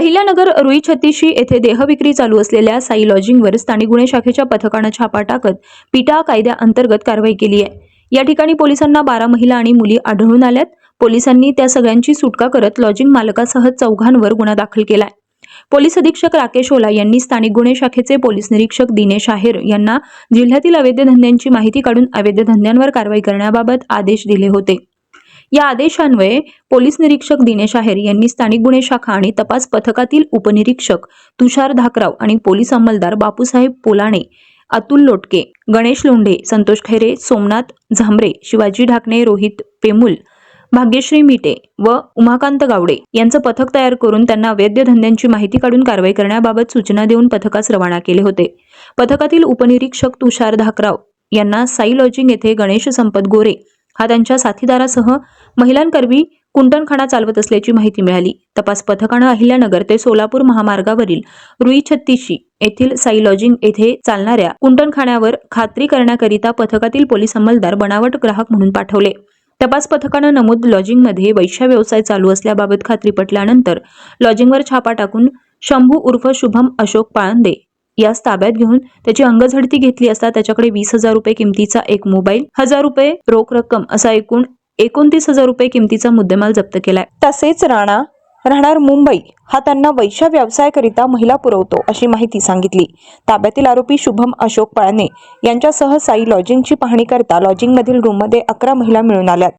अहिल्यानगर रुई छत्तीशी येथे देहविक्री चालू असलेल्या साई लॉजिंगवर स्थानिक गुन्हे शाखेच्या पथकानं छापा टाकत पिटा कायद्याअंतर्गत कारवाई केली आहे. या ठिकाणी पोलिसांना बारा महिला आणि मुली आढळून आल्यात. पोलिसांनी त्या सगळ्यांची सुटका करत लॉजिंग मालकासह चौघांवर गुन्हा दाखल केलाय. पोलीस अधीक्षक राकेश ओला यांनी स्थानिक गुन्हे शाखेचे पोलीस निरीक्षक दिनेश आहेर यांना जिल्ह्यातील अवैध धंद्यांची माहिती काढून अवैध धंद्यांवर कारवाई करण्याबाबत आदेश दिले होते. या आदेशान्वये पोलीस निरीक्षक दिनेश आहेर यांनी स्थानिक गुन्हे शाखा आणि तपास पथकातील उपनिरीक्षक तुषार धाकराव आणि पोलीस अंमलदार बापूसाहेब पोलाणे अतुल लोटके गणेश लोंढे संतोष खैरे सोमनाथ झांबरे शिवाजी ढाकणे रोहित पेमुल भाग्यश्री मिटे व उमाकांत गावडे यांचं पथक तयार करून त्यांना वैद्य धंद्यांची माहिती काढून कारवाई करण्याबाबत सूचना देऊन पथकास रवाना केले होते. पथकातील उपनिरीक्षक तुषार धाकराव यांना साई लॉजिंग येथे गणेश संपत गोरे हा त्यांच्या साथीदारासह महिलांकरवी कुंटणखाना चालवत असल्याची माहिती मिळाली. तपास पथकानं अहिल्यानगर ते सोलापूर महामार्गावरील रुई छत्तीशी येथील साई लॉजिंग येथे चालणाऱ्या कुंटणखाण्यावर खात्री करण्याकरिता पथकातील पोलीस अंमलदार बनावट ग्राहक म्हणून पाठवले. तपास पथकानं नमूद लॉजिंगमध्ये वैश्य व्यवसाय चालू असल्याबाबत खात्री पटल्यानंतर लॉजिंगवर छापा टाकून शंभू उर्फ शुभम अशोक पाळंदे यास ताब्यात घेऊन त्याची अंगझडती घेतली असता त्याच्याकडे वीस हजार रुपये किमतीचा एक मोबाईल हजार रुपये रोख रक्कम असा एकूण एकोणतीस हजार रुपये किमतीचा मुद्देमाल जप्त केलाय. तसेच राणा राहणार मुंबई हा त्यांना वैश्य व्यवसायाकरिता महिला पुरवतो अशी माहिती सांगितली. ताब्यातील आरोपी शुभम अशोक पाळणे यांच्यासह साई लॉजिंगची पाहणी करता लॉजिंगमधील रूममध्ये अकरा महिला मिळून आल्यात.